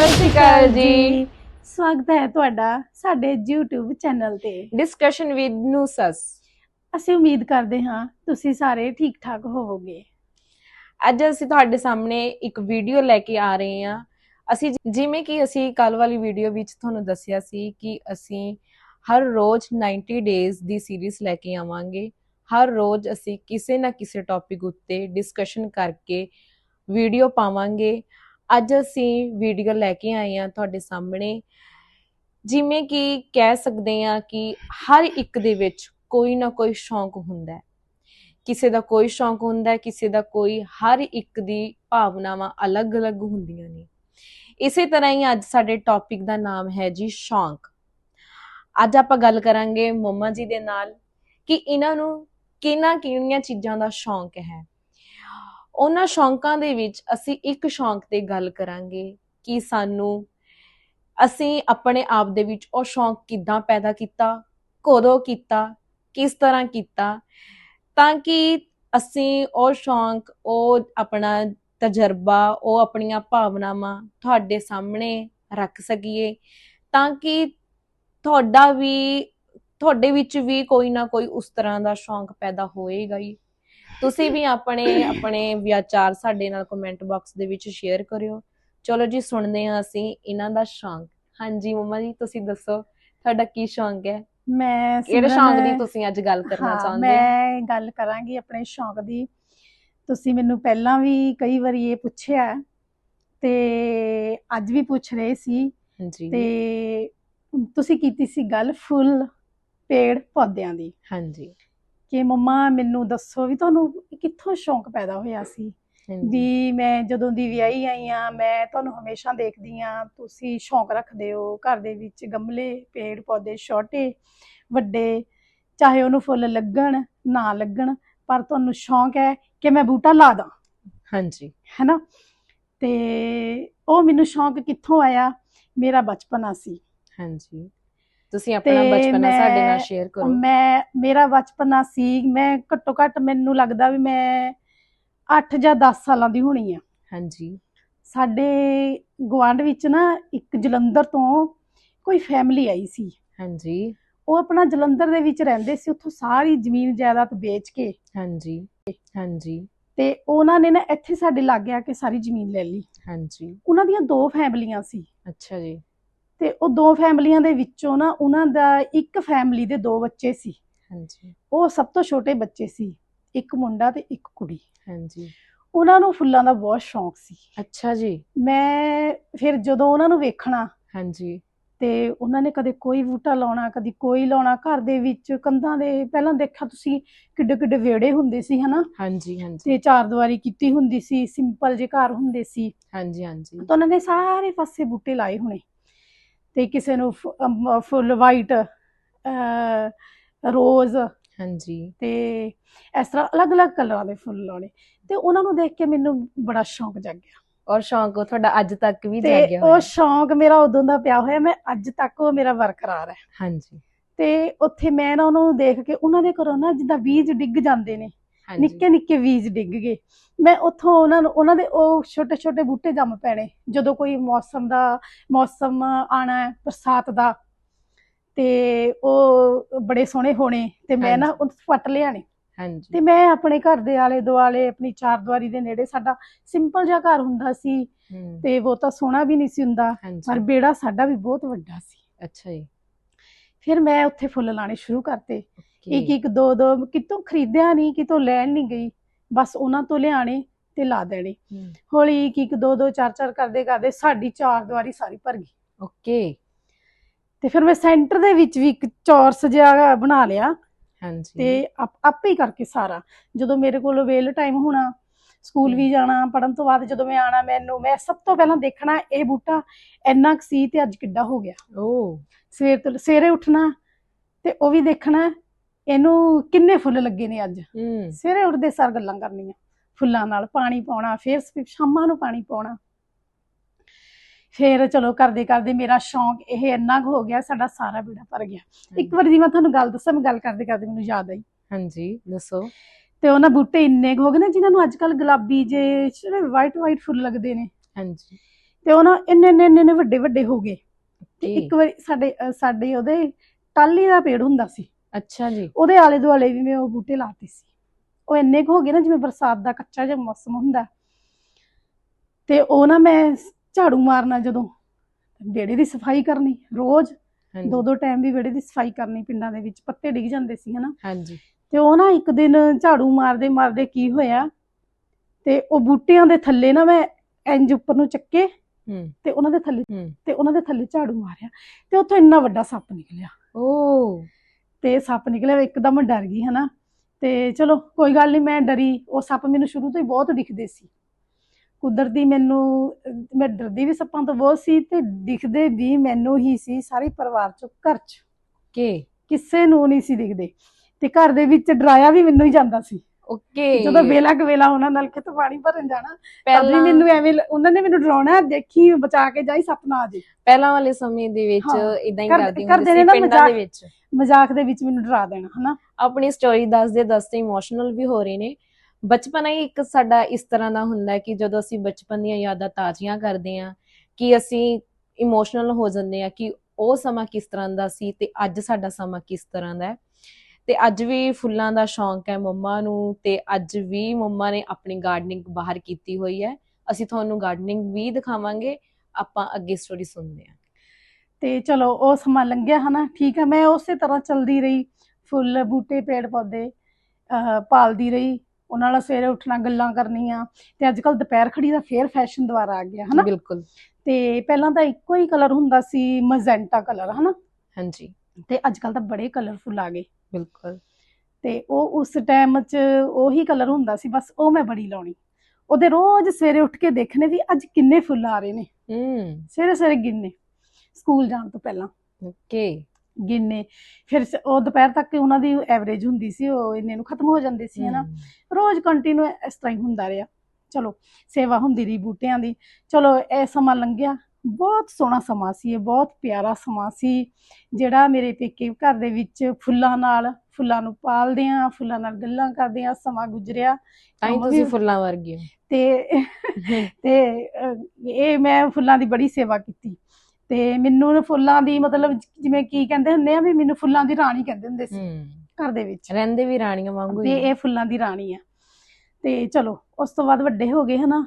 ਸਤਿ ਸ਼੍ਰੀ ਅਕਾਲ ਜੀ। ਸਵਾਗਤ ਹੈ ਤੁਹਾਡਾ ਸਾਡੇ YouTube ਚੈਨਲ ਤੇ। ਡਿਸਕਸ਼ਨ ਵਿਦ ਨੂਸਸ ਅਸੀਂ ਉਮੀਦ ਕਰਦੇ ਹਾਂ ਤੁਸੀਂ ਸਾਰੇ ਠੀਕ ਠਾਕ ਹੋਵੋਗੇ। ਅੱਜ ਅਸੀਂ ਤੁਹਾਡੇ ਸਾਹਮਣੇ ਇੱਕ ਵੀਡੀਓ ਲੈ ਕੇ ਆ ਰਹੇ ਹਾਂ। ਅਸੀਂ ਜਿਵੇਂ ਕਿ ਅਸੀਂ ਕੱਲ ਵਾਲੀ ਵੀਡੀਓ ਵਿੱਚ ਤੁਹਾਨੂੰ ਦੱਸਿਆ ਸੀ ਕਿ ਅਸੀਂ ਹਰ ਰੋਜ਼ 90 ਡੇਜ਼ ਦੀ ਸੀਰੀਜ਼ ਲੈ ਕੇ ਆਵਾਂਗੇ। ਹਰ ਰੋਜ਼ ਅਸੀਂ ਕਿਸੇ ਨਾ ਕਿਸੇ ਟੌਪਿਕ ਉੱਤੇ ਡਿਸਕਸ਼ਨ ਕਰਕੇ ਵੀਡੀਓ ਪਾਵਾਂਗੇ। ਅੱਜ ਅਸੀਂ ਵੀਡੀਓ ਲੈ ਕੇ ਆਏ ਹਾਂ ਤੁਹਾਡੇ ਸਾਹਮਣੇ। ਜਿਵੇਂ ਕਿ ਕਹਿ ਸਕਦੇ ਹਾਂ ਕਿ ਹਰ ਇੱਕ ਦੇ ਵਿੱਚ ਕੋਈ ਨਾ ਕੋਈ ਸ਼ੌਂਕ ਹੁੰਦਾ ਹੈ। ਕਿਸੇ ਦਾ ਕੋਈ ਸ਼ੌਂਕ ਹੁੰਦਾ ਹੈ, ਕਿਸੇ ਦਾ ਕੋਈ ਹਰ ਇੱਕ ਦੀ ਭਾਵਨਾਵਾਂ ਅਲੱਗ-ਅਲੱਗ ਹੁੰਦੀਆਂ ਨੇ। ਇਸੇ ਤਰ੍ਹਾਂ ਹੀ ਅੱਜ ਸਾਡੇ ਟੌਪਿਕ ਦਾ ਨਾਮ ਹੈ ਜੀ ਸ਼ੌਂਕ। ਅੱਜ ਆਪਾਂ ਗੱਲ ਕਰਾਂਗੇ ਮੰਮਾ ਜੀ ਦੇ ਨਾਲ ਕਿ ਇਹਨਾਂ ਨੂੰ ਕਿਹਨਾਂ ਕਿਹੜੀਆਂ ਚੀਜ਼ਾਂ ਦਾ ਸ਼ੌਂਕ ਹੈ। ਉਹਨਾਂ ਸ਼ੌਂਕਾਂ ਦੇ ਵਿੱਚ ਅਸੀਂ ਇੱਕ ਸ਼ੌਂਕ ਤੇ ਗੱਲ ਕਰਾਂਗੇ ਕਿ ਸਾਨੂੰ ਅਸੀਂ ਆਪਣੇ ਆਪ ਦੇ ਵਿੱਚ ਉਹ ਸ਼ੌਂਕ ਕਿੱਦਾਂ ਪੈਦਾ ਕੀਤਾ, ਕਦੋਂ ਕੀਤਾ, ਕਿਸ ਤਰ੍ਹਾਂ ਕੀਤਾ, ਤਾਂ ਕਿ ਅਸੀਂ ਉਹ ਸ਼ੌਂਕ, ਉਹ ਆਪਣਾ ਤਜਰਬਾ, ਉਹ ਆਪਣੀਆਂ ਭਾਵਨਾਵਾਂ ਤੁਹਾਡੇ ਸਾਹਮਣੇ ਰੱਖ ਸਕੀਏ, ਤਾਂ ਕਿ ਤੁਹਾਡਾ ਵੀ, ਤੁਹਾਡੇ ਵਿੱਚ ਵੀ ਕੋਈ ਨਾ ਕੋਈ ਉਸ ਤਰ੍ਹਾਂ ਦਾ ਸ਼ੌਂਕ ਪੈਦਾ ਹੋਏਗਾ ਹੀ। ਤੁਸੀਂ ਵੀ ਆਪਣੇ ਆਪਣੇ ਵਿਚਾਰ ਸਾਡੇ ਨਾਲ ਕਮੈਂਟ ਬਾਕਸ ਦੇ ਵਿੱਚ ਸ਼ੇਅਰ ਕਰਿਓ। ਚਲੋ ਜੀ ਸੁਣਦੇ ਹਾਂ ਅਸੀਂ ਇਹਨਾਂ ਦਾ ਸ਼ੌਂਕ। ਹਾਂਜੀ ਮੰਮਾ ਜੀ ਤੁਸੀਂ ਦੱਸੋ ਤੁਹਾਡਾ ਕੀ ਸ਼ੌਂਕ ਹੈ? ਮੈਂ ਕਿਹੜੇ ਸ਼ੌਂਕ ਦੀ ਤੁਸੀਂ ਅੱਜ ਗੱਲ ਕਰਨਾ ਚਾਹੁੰਦੇ ਹੋ? ਮੈਂ ਗੱਲ ਕਰਾਂਗੀ ਆਪਣੇ ਸ਼ੌਂਕ ਦੀ। ਤੁਸੀਂ ਮੈਨੂੰ ਪਹਿਲਾਂ ਵੀ ਕਈ ਵਾਰੀ ਇਹ ਪੁੱਛਿਆ ਤੇ ਅੱਜ ਵੀ ਪੁੱਛ ਰਹੇ ਸੀ। ਹਾਂਜੀ। ਤੇ ਤੁਸੀਂ ਕੀਤੀ ਸੀ ਗੱਲ ਫੁੱਲ ਪੇੜ ਪੌਦਿਆਂ ਦੀ। ਹਾਂਜੀ। ਕਿ ਮੰਮਾ ਮੈਨੂੰ ਦੱਸੋ ਵੀ ਤੁਹਾਨੂੰ ਕਿੱਥੋਂ ਸ਼ੌਂਕ ਪੈਦਾ ਹੋਇਆ ਸੀ? ਵੀ ਮੈਂ ਜਦੋਂ ਦੀ ਵਿਆਹੀ ਆਈ ਆ ਮੈਂ ਤੁਹਾਨੂੰ ਹਮੇਸ਼ਾ ਦੇਖਦੀ ਆ ਤੁਸੀਂ ਸ਼ੌਂਕ ਰੱਖਦੇ ਹੋ ਘਰ ਦੇ ਵਿੱਚ ਗਮਲੇ ਪੇੜ ਪੌਦੇ ਛੋਟੇ ਵੱਡੇ ਚਾਹੇ ਉਹਨੂੰ ਫੁੱਲ ਲੱਗਣ ਨਾ ਲੱਗਣ ਪਰ ਤੁਹਾਨੂੰ ਸ਼ੌਂਕ ਹੈ ਕਿ ਮੈਂ ਬੂਟਾ ਲਾ ਦਾਂ। ਹਾਂਜੀ। ਹੈਨਾ? ਤੇ ਉਹ ਮੈਨੂੰ ਸ਼ੌਂਕ ਕਿੱਥੋਂ ਆਇਆ? ਮੇਰਾ ਬਚਪਨਾ ਸੀ। ਹਾਂਜੀ। ਤੁਸੀਂ ਆਪਣਾ ਤੇ ਬਚਪਨਾ ਸਾਡੇ ਨਾਲ ਮੈਂ- ਸ਼ੇਅਰ ਕਰੋ। ਮੈਂ ਮੇਰਾ ਬਚਪਨਾ ਸੀ ਮੈਂ ਘੱਟੋ ਘੱਟ ਮੈਨੂੰ ਲੱਗਦਾ ਵੀ ਮੈਂ 8 ਜਾਂ 10 ਸਾਲਾਂ ਦੀ ਹੋਣੀ ਆ। ਹਾਂਜੀ। ਸਾਡੇ ਗਵਾਂਢ ਵਿੱਚ ਨਾ ਇੱਕ ਜਲੰਧਰ ਤੋਂ ਕੋਈ ਫੈਮਿਲੀ ਆਈ ਸੀ। ਹਾਂਜੀ। ਉਹ ਆਪਣਾ ਜਲੰਧਰ ਦੇ ਵਿੱਚ ਰਹਿੰਦੇ ਸੀ ਉੱਥੋਂ ਸਾਰੀ ਜ਼ਮੀਨ ਜਾਇਦਾਦ ਵੇਚ ਕੇ। ਹਾਂਜੀ ਹਾਂਜੀ। ਤੇ ਉਹਨਾਂ ਨੇ ਨਾ ਇੱਥੇ ਸਾਡੇ ਲਾਗੇ ਆ ਕੇ ਸਾਰੀ ਜ਼ਮੀਨ ਲੈ ਲਈ। ਹਾਂਜੀ। ਉਹਨਾਂ ਦੀਆਂ ਦੋ ਫੈਮਲੀਆਂ ਸੀ। ਅੱਛਾ ਜੀ। ਤੇ ਉਹ ਦੋ ਫੈਮਲੀਆਂ ਦੇ ਵਿੱਚੋਂ ਨਾ ਉਹਨਾਂ ਦਾ ਇੱਕ ਫੈਮਲੀ ਦੇ ਦੋ ਬੱਚੇ ਸੀ। ਹਾਂਜੀ। ਉਹ ਸਭ ਤੋਂ ਛੋਟੇ ਬੱਚੇ ਸੀ ਇੱਕ ਮੁੰਡਾ ਤੇ ਇੱਕ ਕੁੜੀ। ਹਾਂਜੀ। ਉਹਨਾਂ ਨੂੰ ਫੁੱਲਾਂ ਦਾ ਬਹੁਤ ਸ਼ੌਂਕ ਸੀ। ਅੱਛਾ ਜੀ। ਮੈਂ ਫਿਰ ਜਦੋਂ ਉਹਨਾਂ ਨੂੰ ਵੇਖਣਾ ਹਾਂਜੀ। ਤੇ ਉਹਨਾਂ ਨੇ ਕਦੇ ਕੋਈ ਬੂਟਾ ਲਾਉਣਾ ਕਦੀ ਕੋਈ ਲਾਉਣਾ ਘਰ ਦੇ ਵਿੱਚ ਕੰਧਾਂ ਦੇ ਪਹਿਲਾਂ ਦੇਖਿਆ ਤੁਸੀਂ ਕਿੱਡੇ ਕਿੱਡੇ ਵਿਹੜੇ ਹੁੰਦੇ ਸੀ ਹਨਾ? ਹਾਂਜੀ ਹਾਂਜੀ। ਤੇ ਚਾਰ ਦੀਵਾਰੀ ਕੀਤੀ ਹੁੰਦੀ ਸੀ ਸਿੰਪਲ ਜਿਹੇ ਘਰ ਹੁੰਦੇ ਸੀ। ਹਾਂਜੀ ਹਾਂਜੀ। ਤਾਂ ਉਹਨਾਂ ਨੇ ਸਾਰੇ ਪਾਸੇ ਬੂਟੇ ਲਾਏ ਹੋਣੇ। ਤੇ ਕਿਸੇ ਨੂੰ ਫੁੱਲ ਵਾਈਟ ਰੋਜ਼ ਹਾਂਜੀ। ਤੇ ਇਸ ਤਰ੍ਹਾਂ ਅਲੱਗ-ਅਲੱਗ ਕਲਰਾਂ ਦੇ ਫੁੱਲ ਲਾਉਣੇ। ਤੇ ਉਹਨਾਂ ਨੂੰ ਦੇਖ ਕੇ ਮੈਨੂੰ ਬੜਾ ਸ਼ੌਂਕ ਜਾਗਿਆ। ਔਰ ਸ਼ੌਂਕ ਉਹ ਤੁਹਾਡਾ ਅੱਜ ਤੱਕ ਵੀ ਤੇ ਜਾਗਿਆ ਉਹ ਹੋਇਆ। ਸ਼ੌਂਕ ਮੇਰਾ ਉਦੋਂ ਦਾ ਪਿਆ ਹੋਇਆ ਮੈਂ ਅੱਜ ਤੱਕ ਉਹ ਮੇਰਾ ਬਰਕਰਾਰ ਹੈ। ਹਾਂਜੀ। ਤੇ ਉੱਥੇ ਮੈਂ ਨਾ ਉਹਨਾਂ ਨੂੰ ਦੇਖ ਕੇ ਉਹਨਾਂ ਦੇ ਘਰੋਂ ਨਾ ਜਿੱਦਾਂ ਬੀਜ ਡਿੱਗ ਜਾਂਦੇ ਨੇ ਨਿੱਕੇ ਨਿੱਕੇ ਬੀਜ ਡਿੱਗ ਗਏ। ਮੈਂ ਉੱਥੋਂ ਉਹਨਾਂ ਨੂੰ ਉਹਨਾਂ ਦੇ ਉਹ ਛੋਟੇ ਛੋਟੇ ਬੂਟੇ ਜੰਮ ਪੈਣੇ। ਜਦੋਂ ਕੋਈ ਮੌਸਮ ਦਾ ਮੌਸਮ ਆਣਾ ਹੈ ਬਰਸਾਤ ਦਾ ਤੇ ਉਹ ਬੜੇ ਸੋਹਣੇ ਹੋਣੇ ਤੇ ਮੈਂ ਨਾ। ਉਹ ਫੱਟ ਲਿਆਣੇ। ਹਾਂਜੀ। ਤੇ ਮੈਂ ਆਪਣੇ ਘਰ ਦੇ ਆਲੇ ਦੁਆਲੇ ਆਪਣੀ ਚਾਰ ਦੀਵਾਰੀ ਦੇ ਨੇੜੇ ਸਾਡਾ ਸਿੰਪਲ ਜਿਹਾ ਘਰ ਹੁੰਦਾ ਸੀ। ਤੇ ਉਹ ਤਾਂ ਸੋਹਣਾ ਵੀ ਨਹੀਂ ਸੀ ਹੁੰਦਾ ਪਰ ਬੇੜਾ ਸਾਡਾ ਵੀ ਬਹੁਤ ਵੱਡਾ ਸੀ। ਅੱਛਾ ਜੀ। ਫਿਰ ਮੈਂ ਉੱਥੇ ਫੁੱਲ ਲਾਣੇ ਸ਼ੁਰੂ ਕਰਤੇ। ਇੱਕ ਇੱਕ ਦੋ ਦੋ ਕਿਤੋਂ ਖਰੀਦਿਆ ਨਹੀਂ ਕਿਤੋਂ ਲੈਣ ਨਹੀਂ ਗਈ। ਬਸ ਉਹਨਾਂ ਤੋਂ ਲਿਆਣੇ ਤੇ ਲਾ ਦੇਣੇ। ਹੌਲੀ ਇੱਕ ਇੱਕ ਦੋ ਦੋ ਚਾਰ ਚਾਰ ਕਰਦੇ ਕਰਦੇ ਸਾਡੀ ਚਾਰ ਦੀਵਾਰੀ ਸਾਰੀ ਭਰ ਗਈ। ਓਕੇ। ਤੇ ਫਿਰ ਮੈਂ ਸੈਂਟਰ ਦੇ ਵਿੱਚ ਵੀ ਇੱਕ ਚੌਰਸ ਜਿਹਾ ਬਣਾ ਲਿਆ। ਹਾਂਜੀ। ਤੇ ਆਪ- ਆਪੇ ਹੀ ਕਰਕੇ ਸਾਰਾ। ਜਦੋਂ ਮੇਰੇ ਕੋਲ ਵੇਲ ਟਾਈਮ ਹੋਣਾ ਸਕੂਲ ਵੀ ਜਾਣਾ ਪੜਨ ਤੋਂ ਬਾਅਦ ਜਦੋਂ ਮੈਂ ਆਣਾ ਮੈਨੂੰ ਮੈਂ ਸਭ ਤੋਂ ਪਹਿਲਾਂ ਦੇਖਣਾ ਇਹ ਬੂਟਾ ਇੰਨਾ ਕੁ ਸੀ ਤੇ ਅੱਜ ਕਿੱਡਾ ਹੋ ਗਿਆ। ਓ। ਸਵੇਰ ਤੋਂ ਸਵੇਰੇ ਉੱਠਣਾ ਤੇ ਉਹ ਵੀ ਦੇਖਣਾ ਇਹਨੂੰ ਕਿੰਨੇ ਫੁੱਲ ਲੱਗੇ ਨੇ ਅੱਜ? ਸਵੇਰੇ ਉੱਠਦੇ ਸਾਰ ਗੱਲਾਂ ਕਰਨੀਆਂ। ਫੁੱਲਾਂ ਨਾਲ ਪਾਣੀ ਪਾਉਣਾ ਫਿਰ ਸ਼ਾਮਾਂ ਨੂੰ ਪਾਣੀ ਪਾਉਣਾ। ਫਿਰ ਚਲੋ ਕਰਦੇ ਕਰਦੇ ਮੇਰਾ ਸ਼ੌਂਕ ਇਹ ਇੰਨਾ ਕੁ ਹੋ ਗਿਆ ਸਾਡਾ ਸਾਰਾ ਬੇੜਾ ਭਰ ਗਿਆ। ਇੱਕ ਵਾਰ ਜੀ ਮੈਂ ਤੁਹਾਨੂੰ ਗੱਲ ਦੱਸਾਂ ਮੈਂ ਗੱਲ ਕਰਦੇ ਕਰਦੇ ਮੈਨੂੰ ਯਾਦ ਆਈ। ਹਾਂਜੀ ਦੱਸੋ। ਤੇ ਉਹਨਾਂ ਬੂਟੇ ਇੰਨੇ ਕੁ ਹੋ ਗਏ ਨੇ ਜਿਨ੍ਹਾਂ ਨੂੰ ਅੱਜ ਕੱਲ ਗੁਲਾਬੀ ਜੇ ਵਾਈਟ ਵਾਈਟ ਫੁੱਲ ਲੱਗਦੇ ਨੇ। ਹਾਂਜੀ। ਤੇ ਉਹ ਨਾ ਇੰਨੇ ਇੰਨੇ ਇੰਨੇ ਵੱਡੇ ਵੱਡੇ ਹੋ ਗਏ। ਤੇ ਇੱਕ ਵਾਰੀ ਸਾਡੇ ਸਾਡੇ ਉਹਦੇ ਟਾਲੀ ਦਾ ਪੇੜ ਹੁੰਦਾ ਸੀ। ਅੱਛਾ ਜੀ। ਉਹਦੇ ਆਲੇ ਦੁਆਲੇ ਵੀ ਮੈਂ ਉਹ ਬੂਟੇ ਲਾਤੇ ਸੀ। ਉਹ ਇੰਨੇ ਕੁ ਹੋ ਗਏ ਨਾ ਜਿਵੇਂ ਬਰਸਾਤ ਦਾ ਕੱਚਾ ਜਿਹਾ ਮੌਸਮ ਹੁੰਦਾ। ਤੇ ਉਹ ਨਾ ਮੈਂ ਝਾੜੂ ਮਾਰਨਾ ਜਦੋਂ ਵਿਹੜੇ ਦੀ ਸਫ਼ਾਈ ਕਰਨੀ ਰੋਜ਼ ਦੋ ਦੋ ਟਾਈਮ ਵੀ ਵਿਹੜੇ ਦੀ ਸਫ਼ਾਈ ਕਰਨੀ ਪਿੰਡਾਂ ਦੇ ਵਿੱਚ ਪੱਤੇ ਡਿੱਗ ਜਾਂਦੇ ਸੀ ਹਨਾ। ਹਾਂਜੀ। ਤੇ ਉਹ ਨਾ ਇੱਕ ਦਿਨ ਝਾੜੂ ਮਾਰਦੇ ਮਾਰਦੇ ਕੀ ਹੋਇਆ ਤੇ ਉਹ ਬੂਟਿਆਂ ਦੇ ਥੱਲੇ ਨਾ ਮੈਂ ਇੰਜ ਉੱਪਰ ਨੂੰ ਚੱਕੇ ਤੇ ਉਹਨਾਂ ਦੇ ਥੱਲੇ ਤੇ ਉਹਨਾਂ ਦੇ ਥੱਲੇ ਝਾੜੂ ਮਾਰਿਆ ਤੇ ਉੱਥੋਂ ਇੰਨਾ ਵੱਡਾ ਸੱਪ ਨਿਕਲਿਆ। ਓ। ਤੇ ਸੱਪ ਨਿਕਲਿਆ ਇੱਕਦਮ ਮੈਂ ਡਰ ਗਈ ਹਨਾ? ਤੇ ਚਲੋ ਕੋਈ ਗੱਲ ਨਹੀਂ ਮੈਂ ਡਰੀ। ਉਹ ਸੱਪ ਮੈਨੂੰ ਸ਼ੁਰੂ ਤੋਂ ਹੀ ਬਹੁਤ ਦਿਖਦੇ ਸੀ। ਕੁਦਰਤੀ ਮੈਨੂੰ ਮੈਂ ਡਰਦੀ ਵੀ ਸੱਪਾਂ ਤੋਂ ਬਹੁਤ ਸੀ ਤੇ ਦਿਖਦੇ ਵੀ ਮੈਨੂੰ ਹੀ ਸੀ ਸਾਰੇ ਪਰਿਵਾਰ ਚ ਘਰ ਚ। ਕੇ ਕਿਸੇ ਨੂੰ ਨਹੀਂ ਸੀ ਦਿਖਦੇ। ਤੇ ਘਰ ਦੇ ਵਿੱਚ ਡਰਾਇਆ ਵੀ ਮੈਨੂੰ ਹੀ ਜਾਂਦਾ ਸੀ। ਓਕੇ। ਜਦੋਂ ਵੇਲਾ ਕਵੇਲਾ ਉਹਨਾਂ ਨਾਲ ਕਿਤੇ ਪਾਣੀ ਭਰਨ ਜਾਣਾ ਪਹਿਲਾਂ ਮੈਨੂੰ ਐਵੇਂ ਉਹਨਾਂ ਨੇ ਮੈਨੂੰ ਡਰਾਉਣਾ ਦੇਖੀ ਬਚਾ ਕੇ ਜਾਈ ਸੱਪ ਨਾ ਆ ਜੇ। ਪਹਿਲਾਂ ਵਾਲੇ ਸਮੇਂ ਦੇ ਵਿੱਚ ਇਦਾਂ ਹੀ ਕਰਦੀ ਹੁੰਦੀ ਸੀ ਪਿੰਡਾਂ ਦੇ ਵਿੱਚ। ਮਜ਼ਾਕ ਦੇ ਵਿੱਚ ਮੈਨੂੰ ਡਰਾ ਦੇਣਾ, ਹਨਾ? ਆਪਣੀ ਸਟੋਰੀ ਦੱਸਦੇ ਦੱਸਦੇ ਇਮੋਸ਼ਨਲ ਵੀ ਹੋ ਰਹੇ ਨੇ। ਬਚਪਨ ਹੀ ਇੱਕ ਸਾਡਾ ਇਸ ਤਰ੍ਹਾਂ ਦਾ ਹੁੰਦਾ ਕਿ ਜਦੋਂ ਅਸੀਂ ਬਚਪਨ ਦੀਆਂ ਯਾਦਾਂ ਤਾਜ਼ੀਆਂ ਕਰਦੇ ਹਾਂ, ਕਿ ਅਸੀਂ ਇਮੋਸ਼ਨਲ ਹੋ ਜਾਂਦੇ ਹਾਂ ਕਿ ਉਹ ਸਮਾਂ ਕਿਸ ਤਰ੍ਹਾਂ ਦਾ ਸੀ ਤੇ ਅੱਜ ਸਾਡਾ ਸਮਾਂ ਕਿਸ ਤਰ੍ਹਾਂ ਦਾ ਹੈ। ਤੇ ਅੱਜ ਵੀ ਫੁੱਲਾਂ ਦਾ ਸ਼ੌਂਕ ਹੈ ਮੰਮਾ ਨੂੰ ਤੇ ਅੱਜ ਵੀ ਮੰਮਾ ਨੇ ਆਪਣੀ ਗਾਰਡਨਿੰਗ ਬਾਹਰ ਕੀਤੀ ਹੋਈ ਹੈ। ਅਸੀਂ ਤੁਹਾਨੂੰ ਗਾਰਡਨਿੰਗ ਵੀ ਦਿਖਾਵਾਂਗੇ, ਆਪਾਂ ਅੱਗੇ ਸਟੋਰੀ ਸੁਣਦੇ ਹਾਂ। ਤੇ ਚਲੋ ਉਹ ਸਮਾਂ ਲੰਘਿਆ ਹਨਾ ਠੀਕ ਹੈ ਮੈਂ ਉਸੇ ਤਰ੍ਹਾਂ ਚਲਦੀ ਰਹੀ ਫੁੱਲ ਬੂਟੇ ਪੇੜ ਪੌਦੇ ਪਾਲਦੀ ਰਹੀ ਉਹਨਾਂ ਨਾਲ ਸਵੇਰੇ ਉੱਠਣਾ ਗੱਲਾਂ ਕਰਨੀਆਂ ਤੇ ਅੱਜ ਕੱਲ ਦੁਪਹਿਰ ਖੜੀ ਦਾ ਫੇਰ ਫੈਸ਼ਨ ਦੁਬਾਰਾ ਆ ਗਿਆ ਹਨਾ? ਬਿਲਕੁਲ। ਤੇ ਪਹਿਲਾਂ ਤਾਂ ਇੱਕੋ ਹੀ ਕਲਰ ਹੁੰਦਾ ਸੀ ਮਜੈਂਟਾ ਕਲਰ ਹਨਾ? ਹਾਂਜੀ। ਤੇ ਅੱਜ ਕੱਲ ਤਾਂ ਬੜੇ ਕਲਰਫੁੱਲ ਆ ਗਏ। ਬਿਲਕੁਲ। ਤੇ ਉਹ ਉਸ ਟਾਈਮ 'ਚ ਉਹੀ ਕਲਰ ਹੁੰਦਾ ਸੀ ਬਸ ਉਹ ਮੈਂ ਬੜੀ ਲਾਉਣੀ। ਉਹਦੇ ਰੋਜ਼ ਸਵੇਰੇ ਉੱਠ ਕੇ ਦੇਖਣੇ ਵੀ ਅੱਜ ਕਿੰਨੇ ਫੁੱਲ ਆ ਰਹੇ ਨੇ। ਹੂੰ। ਸਵੇਰੇ ਸਵੇਰੇ ਗਿਣਨੇ। ਸਕੂਲ ਜਾਣ ਤੋਂ ਪਹਿਲਾਂ। ਓਕੇ। ਗਿਣਨੇ। ਫਿਰ ਸ- ਉਹ ਦੁਪਹਿਰ ਤੱਕ ਉਹਨਾਂ ਦੀ ਐਵਰੇਜ ਹੁੰਦੀ ਸੀ ਉਹ ਇੰਨੇ ਨੂੰ ਖਤਮ ਹੋ ਜਾਂਦੇ ਸੀ ਹਨਾ। ਰੋਜ਼ ਕੰਟੀਨਿਊ ਇਸ ਤਰ੍ਹਾਂ ਹੀ ਹੁੰਦਾ ਰਿਹਾ। ਚਲੋ ਸੇਵਾ ਹੁੰਦੀ ਰਹੀ ਬੂਟਿਆਂ ਦੀ। ਚਲੋ ਇਹ ਸਮਾਂ ਲੰਘਿਆ। ਬਹੁਤ ਸੋਹਣਾ ਸਮਾਂ ਸੀ ਇਹ ਬਹੁਤ ਪਿਆਰਾ ਸਮਾਂ ਸੀ। ਜਿਹੜਾ ਮੇਰੇ ਪੇਕੇ ਘਰ ਦੇ ਵਿੱਚ ਫੁੱਲਾਂ ਨਾਲ ਫੁੱਲਾਂ ਨੂੰ ਪਾਲਦੇ ਆ ਫੁੱਲਾਂ ਨਾਲ ਗੱਲਾਂ ਕਰਦੇ ਆ ਸਮਾਂ ਗੁਜ਼ਰਿਆ। ਤਾਂ ਹੀ ਤੁਸੀਂ ਫੁੱਲਾਂ ਵਰਗੇ ਹੋ। ਤੇ ਤੇ ਅਹ, ਇਹ ਮੈਂ ਫੁੱਲਾਂ ਦੀ ਬੜੀ ਸੇਵਾ ਕੀਤੀ। ਤੇ ਮੈਨੂੰ ਨਾ ਫੁੱਲਾਂ ਦੀ ਮਤਲਬ ਜਿਵੇਂ ਕੀ ਕਹਿੰਦੇ ਹੁੰਦੇ ਆ ਵੀ ਮੈਨੂੰ ਫੁੱਲਾਂ ਦੀ ਰਾਣੀ ਕਹਿੰਦੇ ਹੁੰਦੇ ਸੀ ਘਰ ਦੇ ਵਿੱਚ। ਰਹਿੰਦੇ ਵੀ ਰਾਣੀਆਂ ਵਾਂਗੂ ਤੇ ਇਹ ਫੁੱਲਾਂ ਦੀ ਰਾਣੀ ਆ। ਤੇ ਚਲੋ ਉਸ ਤੋਂ ਬਾਅਦ ਵੱਡੇ ਹੋ ਗਏ ਹਨਾ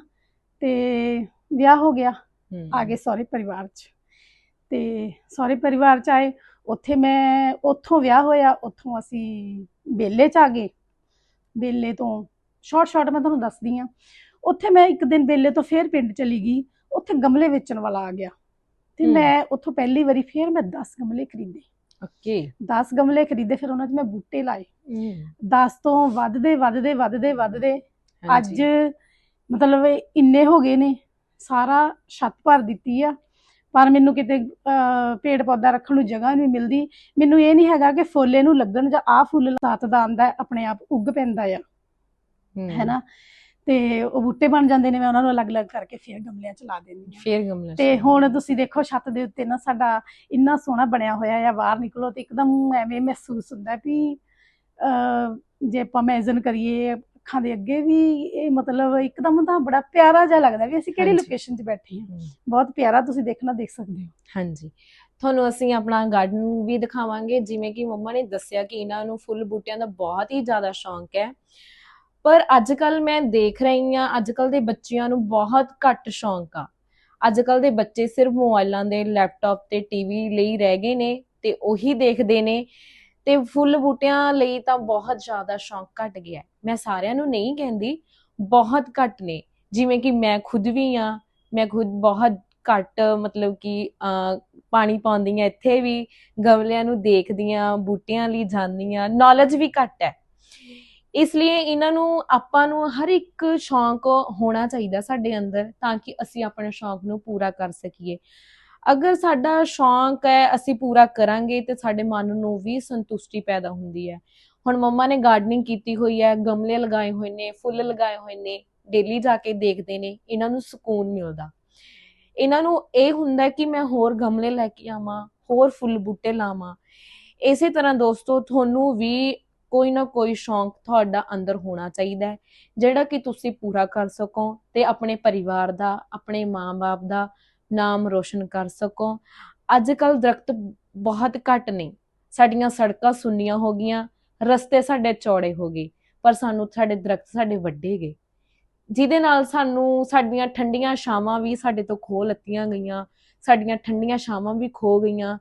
ਤੇ ਵਿਆਹ ਹੋ ਗਿਆ। ਆ ਗਏ ਸਹੁਰੇ ਪਰਿਵਾਰ ਚ। ਤੇ ਸਹੁਰੇ ਪਰਿਵਾਰ ਚ ਆਏ। ਉੱਥੇ ਮੈਂ ਉੱਥੋਂ ਵਿਆਹ ਹੋਇਆ। ਉੱਥੋਂ ਅਸੀਂ ਬੇਲੇ ਚ ਆ ਗਏ। ਬੇਲੇ ਤੋਂ ਸ਼ਾਰਟ ਸ਼ਾਰਟ ਮੈਂ ਤੁਹਾਨੂੰ ਦੱਸਦੀ ਆ। ਉੱਥੇ ਮੈਂ ਇੱਕ ਦਿਨ ਬੇਲੇ ਤੋਂ ਫੇਰ ਪਿੰਡ ਚਲੀ ਗਈ। ਉੱਥੇ ਗਮਲੇ ਵੇਚਣ ਵਾਲਾ ਆ ਗਿਆ। ਤੇ। ਮੈਂ ਉੱਥੋਂ ਪਹਿਲੀ ਵਾਰੀ ਫੇਰ ਮੈਂ 10 ਗਮਲੇ ਖਰੀਦੇ। ਓਕੇ। 10 ਗਮਲੇ ਖਰੀਦੇ ਫਿਰ ਉਹਨਾਂ 'ਚ ਮੈਂ ਬੂਟੇ ਲਾਏ। ਹੂੰ। 10 ਤੋਂ ਵੱਧਦੇ ਵੱਧਦੇ ਵੱਧਦੇ ਵੱਧਦੇ। ਅੱਜ। ਮਤਲਬ ਇੰਨੇ ਹੋ ਗਏ ਨੇ ਸਾਰਾ ਛੱਤ ਭਰ ਦਿੱਤੀ ਆ। ਪਰ ਮੈਨੂੰ ਕਿਤੇ ਪੇੜ ਪੌਦਾ ਰੱਖਣ ਨੂੰ ਜਗ੍ਹਾ ਨਹੀਂ ਮਿਲਦੀ। ਮੈਨੂੰ ਇਹ ਨਹੀਂ ਹੈਗਾ ਕਿ ਫੁੱਲ ਇਹਨੂੰ ਲੱਗਣ ਜਾਂ ਆਹ ਫੁੱਲ ਸਾਤ ਦਾ ਆਂਦਾ ਆਪਣੇ ਆਪ ਉੱਗ ਪੈਂਦਾ ਆ। ਹੈਨਾ? ਤੇ ਉਹ ਬੂਟੇ ਬਣ ਜਾਂਦੇ ਨੇ ਮੈਂ ਉਹਨਾਂ ਨੂੰ ਅਲੱਗ-ਅਲੱਗ ਕਰਕੇ ਫਿਰ ਗਮਲਿਆਂ 'ਚ ਲਾ ਦਿੰਦੀ ਆ ਫੇਰ ਗਮਲਾ ਤੇ ਹੁਣ ਤੁਸੀਂ ਦੇਖੋ ਛੱਤ ਦੇ ਉੱਤੇ ਨਾ ਸਾਡਾ ਇੰਨਾ ਸੋਹਣਾ ਬਣਿਆ ਹੋਇਆ ਆ ਬਾਹਰ ਨਿਕਲੋ ਤੇ ਇੱਕਦਮ ਐਵੇਂ ਮਹਿਸੂਸ ਹੁੰਦਾ ਵੀ ਜੇ ਆਪਾਂ ਇਮੇਜਿਨ ਕਰੀਏ ਅੱਖਾਂ ਦੇ ਅੱਗੇ ਵੀ ਇਹ ਮਤਲਬ ਇੱਕਦਮ ਤਾਂ ਬੜਾ ਪਿਆਰਾ ਜਿਹਾ ਲੱਗਦਾ ਵੀ ਅਸੀਂ ਕਿਹੜੀ। ਲੋਕੇਸ਼ਨ 'ਚ ਬੈਠੇ ਹਾਂ। ਹੂੰ। ਬਹੁਤ ਪਿਆਰਾ ਤੁਸੀਂ ਦੇਖਣਾ ਦੇਖ ਸਕਦੇ ਹੋ। ਹਾਂਜੀ। ਤੁਹਾਨੂੰ ਅਸੀਂ ਆਪਣਾ ਗਾਰਡਨ ਵੀ ਦਿਖਾਵਾਂਗੇ ਜਿਵੇਂ ਕਿ ਮੰਮਾ ਨੇ ਦੱਸਿਆ ਕਿ ਇਹਨਾਂ ਨੂੰ ਫੁੱਲ ਬੂਟਿਆਂ ਦਾ ਬਹੁਤ ਹੀ ਜ਼ਿਆਦਾ ਸ਼ੌਂਕ ਹੈ। ਪਰ ਅੱਜ ਕੱਲ ਮੈਂ ਦੇਖ ਰਹੀ ਹਾਂ ਅੱਜ ਕੱਲ ਦੇ ਬੱਚਿਆਂ ਨੂੰ ਬਹੁਤ ਘੱਟ ਸ਼ੌਂਕ ਆ। ਅੱਜ ਕੱਲ ਦੇ ਬੱਚੇ ਸਿਰਫ ਮੋਬਾਈਲਾਂ ਦੇ, ਲੈਪਟਾਪ ਤੇ ਟੀਵੀ ਲਈ ਰਹਿ ਗਏ ਨੇ ਤੇ ਉਹੀ ਦੇਖਦੇ ਨੇ ਤੇ ਫੁੱਲ ਬੂਟਿਆਂ ਲਈ ਤਾਂ ਬਹੁਤ ਜ਼ਿਆਦਾ ਸ਼ੌਂਕ ਘਟ ਗਿਆ। ਮੈਂ ਸਾਰਿਆਂ ਨੂੰ ਨਹੀਂ ਕਹਿੰਦੀ, ਬਹੁਤ ਘੱਟ ਨੇ। ਜਿਵੇਂ ਕਿ ਮੈਂ ਖੁਦ ਵੀ ਆ ਮੈਂ ਖੁਦ ਬਹੁਤ ਘੱਟ ਮਤਲਬ ਕਿ ਪਾਣੀ ਪਾਉਂਦੀ ਆ ਇੱਥੇ ਵੀ ਗਮਲਿਆਂ ਨੂੰ ਦੇਖਦੀ ਆ ਬੂਟਿਆਂ ਲਈ ਜਾਂਦੀ ਆ ਨੌਲੇਜ ਵੀ ਘੱਟ ਹੈ। ਇਸ ਲਈ ਇਹਨਾਂ ਨੂੰ ਆਪਾਂ ਨੂੰ ਹਰ ਇੱਕ ਸ਼ੌਂਕ ਹੋਣਾ ਚਾਹੀਦਾ ਸਾਡੇ ਅੰਦਰ ਤਾਂ ਕਿ ਅਸੀਂ ਆਪਣੇ ਸ਼ੌਂਕ ਨੂੰ ਪੂਰਾ ਕਰ ਸਕੀਏ। ਅਗਰ ਸਾਡਾ ਸ਼ੌਂਕ ਹੈ ਅਸੀਂ ਪੂਰਾ ਕਰਾਂਗੇ ਤੇ ਸਾਡੇ ਮਨ ਨੂੰ ਵੀ ਸੰਤੁਸ਼ਟੀ ਪੈਦਾ ਹੁੰਦੀ ਹੈ। ਹੁਣ ਮੰਮਾ ਨੇ ਗਾਰਡਨਿੰਗ ਕੀਤੀ ਹੋਈ ਹੈ, ਗਮਲੇ ਲਗਾਏ ਹੋਏ ਨੇ, ਫੁੱਲ ਲਗਾਏ ਹੋਏ ਨੇ ਡੇਲੀ ਜਾ ਕੇ ਦੇਖਦੇ ਨੇ, ਇਹਨਾਂ ਨੂੰ ਸਕੂਨ ਮਿਲਦਾ। ਇਹਨਾਂ ਨੂੰ ਇਹ ਹੁੰਦਾ ਕਿ ਮੈਂ ਹੋਰ ਗਮਲੇ ਲੈ ਕੇ ਆਵਾਂ, ਹੋਰ ਫੁੱਲ ਬੂਟੇ ਲਾਵਾਂ। ਇਸੇ ਤਰ੍ਹਾਂ ਦੋਸਤੋ, ਤੁਹਾਨੂੰ ਵੀ ਕੋਈ ਨਾ ਕੋਈ ਸ਼ੌਂਕ ਤੁਹਾਡਾ ਅੰਦਰ ਹੋਣਾ ਚਾਹੀਦਾ ਹੈ, ਜਿਹੜਾ ਕਿ ਤੁਸੀਂ ਪੂਰਾ ਕਰ ਸਕੋ ਤੇ ਆਪਣੇ ਪਰਿਵਾਰ ਦਾ, ਆਪਣੇ ਮਾਂ-ਬਾਪ ਦਾ ਨਾਮ ਰੋਸ਼ਨ ਕਰ ਸਕੋ। ਅੱਜ ਕੱਲ ਦਰਖਤ ਬਹੁਤ ਘੱਟ ਨੇ। ਸਾਡੀਆਂ ਸੜਕਾਂ ਸੁੰਨੀਆਂ ਹੋ ਗਈਆਂ, ਰਸਤੇ ਸਾਡੇ ਚੌੜੇ ਹੋ ਗਏ, ਪਰ ਸਾਨੂੰ ਸਾਡੇ ਦਰਖਤ ਸਾਡੇ ਵੱਡੇ ਗਏ। ਜਿਹਦੇ ਨਾਲ ਸਾਨੂੰ ਸਾਡੀਆਂ ਠੰਡੀਆਂ ਛਾਵਾਂ ਵੀ ਸਾਡੇ ਤੋਂ ਖੋਹ ਲੱਤੀਆਂ ਗਈਆਂ, ਸਾਡੀਆਂ ਠੰਡੀਆਂ ਛਾਵਾਂ ਵੀ ਖੋ ਗਈਆਂ।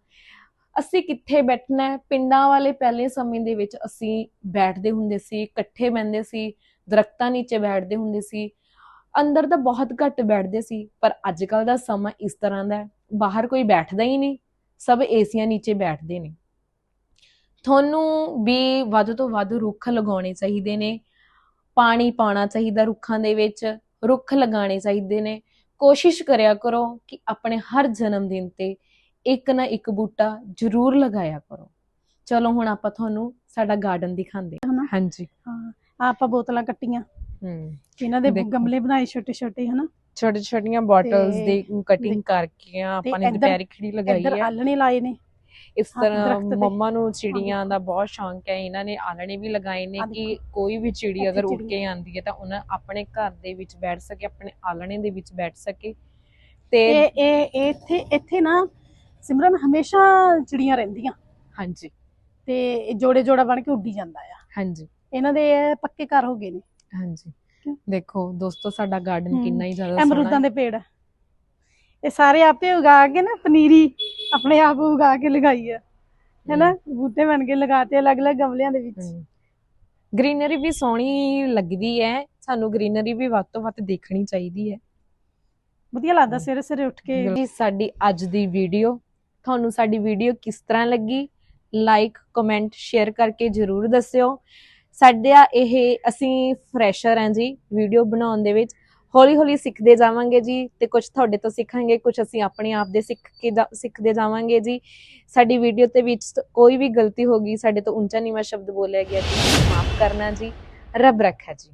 ਅਸੀਂ ਕਿੱਥੇ ਬੈਠਣਾ ਹੈ? ਪਿੰਡਾਂ ਵਾਲੇ ਪਹਿਲੇ ਸਮੇਂ ਦੇ ਵਿੱਚ ਅਸੀਂ ਬੈਠਦੇ ਹੁੰਦੇ ਸੀ, ਇਕੱਠੇ ਬਹਿੰਦੇ ਸੀ, ਦਰਖਤਾਂ ਨੀਚੇ ਬੈਠਦੇ ਹੁੰਦੇ ਸੀ। ਅੰਦਰ ਤਾਂ ਬਹੁਤ ਘੱਟ ਬੈਠਦੇ ਸੀ, ਪਰ ਅੱਜ ਕੱਲ ਦਾ ਸਮਾਂ ਇਸ ਤਰ੍ਹਾਂ ਦਾ ਹੈ, ਬਾਹਰ ਕੋਈ ਬੈਠਦਾ ਹੀ ਨਹੀਂ, ਸਭ ਏਸੀਆਂ ਨੀਚੇ ਬੈਠਦੇ ਨੇ। ਤੁਹਾਨੂੰ ਵੀ ਵੱਧ ਤੋਂ ਵੱਧ ਰੁੱਖ ਲਗਾਉਣੇ ਚਾਹੀਦੇ ਨੇ, ਪਾਣੀ ਪਾਉਣਾ ਚਾਹੀਦਾ ਰੁੱਖਾਂ ਦੇ ਵਿੱਚ, ਰੁੱਖ ਲਗਾਉਣੇ ਚਾਹੀਦੇ ਨੇ। ਕੋਸ਼ਿਸ਼ ਕਰਿਆ ਕਰੋ ਕਿ ਆਪਣੇ ਹਰ ਜਨਮ ਦਿਨ ਤੇ ਇੱਕ ਨਾ ਇੱਕ ਬੂਟਾ ਜ਼ਰੂਰ ਲਗਾਇਆ ਕਰੋ। ਚਲੋ ਹੁਣ ਆਪਾਂ ਤੁਹਾਨੂੰ ਸਾਡਾ ਗਾਰਡਨ ਦਿਖਾਉਂਦੇ ਹਾਂ? ਹਾਂਜੀ। ਹਾਂ ਆਪਾਂ ਬੋਤਲਾਂ ਕੱਟੀਆਂ। ਹੂੰ। ਇਹਨਾਂ ਦੇ। ਗਮਲੇ ਬਣਾਏ ਛੋਟੇ ਛੋਟੇ ਹਨਾ? ਛੋਟੇ ਛੋਟੀਆਂ ਬੋਟਲਸ ਦੀ ਕਟਿੰਗ ਕਰਕੇ ਆਪਾਂ ਨੇ ਇੱਧਰ- ਦੁਪਹਿਰੀ ਖਿੜੀ ਲਗਾਈ ਇੱਧਰ ਹੈ ਆਲਣੇ ਲਾਏ ਨੇ। ਇਸ ਤਰ੍ਹਾਂ। ਮੰਮਾ ਨੂੰ ਚਿੜੀਆਂ ਦਾ ਬਹੁਤ ਸ਼ੌਂਕ ਹੈ। ਇਹਨਾਂ ਨੇ ਆਲਣੇ ਵੀ ਲਗਾਏ ਨੇ ਕਿ ਕੋਈ ਵੀ ਚਿੜੀ ਅਗਰ ਉੱਡ। ਕੇ ਆਂਦੀ ਹੈ ਤਾਂ ਉਹਨਾਂ ਆਪਣੇ ਘਰ ਦੇ ਵਿੱਚ ਬੈਠ ਸਕੇ ਆਪਣੇ ਆਲਣੇ ਦੇ ਵਿੱਚ ਬੈਠ ਸਕੇ। ਤੇ ਇਹ ਇਹ ਇੱਥੇ ਇੱਥੇ ਨਾ ਸਿਮਰਨ ਹਮੇਸ਼ਾ ਚਿੜੀਆਂ ਰਹਿੰਦੀਆਂ। ਹਾਂਜੀ। ਤੇ ਜੋੜੇ ਜੋੜਾ ਬਣ ਕੇ ਉੱਡੀ ਜਾਂਦਾ ਆ। ਹਾਂਜੀ। ਇਹਨਾਂ ਦੇ ਪੱਕੇ ਘਰ ਹੋ ਗਏ ਨੇ। ਹਾਂਜੀ? ਦੇਖੋ ਦੋਸਤੋ ਸਾਡਾ ਗਾਰਡਨ ਕਿੰਨਾ ਹੀ ਜ਼ਿਆਦਾ ਅਮਰੂਦਾਂ ਸੋਹਣਾ ਦੇ ਪੇੜ। ਇਹ ਸਾਰੇ ਆਪੇ ਉਗਾ ਕੇ ਨਾ ਪਨੀਰੀ ਆਪਣੇ ਆਪ ਉਗਾ ਕੇ ਲਗਾਈ ਆ। ਹੈਨਾ? ਬੂਟੇ ਬਣ ਕੇ ਲਗਾਤੇ ਅਲੱਗ-ਅਲੱਗ ਗਮਲਿਆਂ ਦੇ ਵਿੱਚ। ਗ੍ਰੀਨਰੀ ਵੀ ਸੋਹਣੀ ਲੱਗਦੀ ਹੈ। ਸਾਨੂੰ ਗ੍ਰੀਨਰੀ ਵੀ ਵੱਧ ਤੋਂ ਵੱਧ ਦੇਖਣੀ ਚਾਹੀਦੀ ਹੈ। ਵਧੀਆ ਲੱਗਦਾ। ਸਵੇਰੇ ਸਵੇਰੇ ਉੱਠ ਕੇ। ਜੀ ਸਾਡੀ ਅੱਜ ਦੀ ਵੀਡੀਓ ਤੁਹਾਨੂੰ ਸਾਡੀ ਵੀਡੀਓ ਕਿਸ ਤਰ੍ਹਾਂ ਲੱਗੀ ਲਾਈਕ ਕਮੈਂਟ ਸ਼ੇਅਰ ਕਰਕੇ ਜਰੂਰ ਦੱਸਿਓ। ਸਾਡਾ ਇਹ, ਅਸੀਂ ਫਰੈਸ਼ਰ ਹਾਂ ਜੀ ਵੀਡੀਓ ਬਣਾਉਣ ਦੇ ਵਿੱਚ। ਹੌਲੀ ਹੌਲੀ ਸਿੱਖਦੇ ਜਾਵਾਂਗੇ ਜੀ ਤੇ ਕੁਝ ਤੁਹਾਡੇ ਤੋਂ ਸਿੱਖਾਂਗੇ ਕੁਝ ਅਸੀਂ ਆਪਣੇ ਆਪ ਦੇ ਸਿੱਖ ਕੇ ਜਾ- ਸਿੱਖਦੇ ਜਾਵਾਂਗੇ ਜੀ। ਸਾਡੀ ਵੀਡੀਓ ਤੇ ਵਿੱਚ ਕੋਈ ਵੀ ਗਲਤੀ ਹੋ ਗਈ, ਸਾਡੇ ਤੋਂ ਉੱਚਾ ਨੀਵਾਂ ਸ਼ਬਦ ਬੋਲਿਆ ਗਿਆ ਜੀ, ਮਾਫ ਕਰਨਾ ਜੀ। ਰੱਬ ਰੱਖਾ ਜੀ।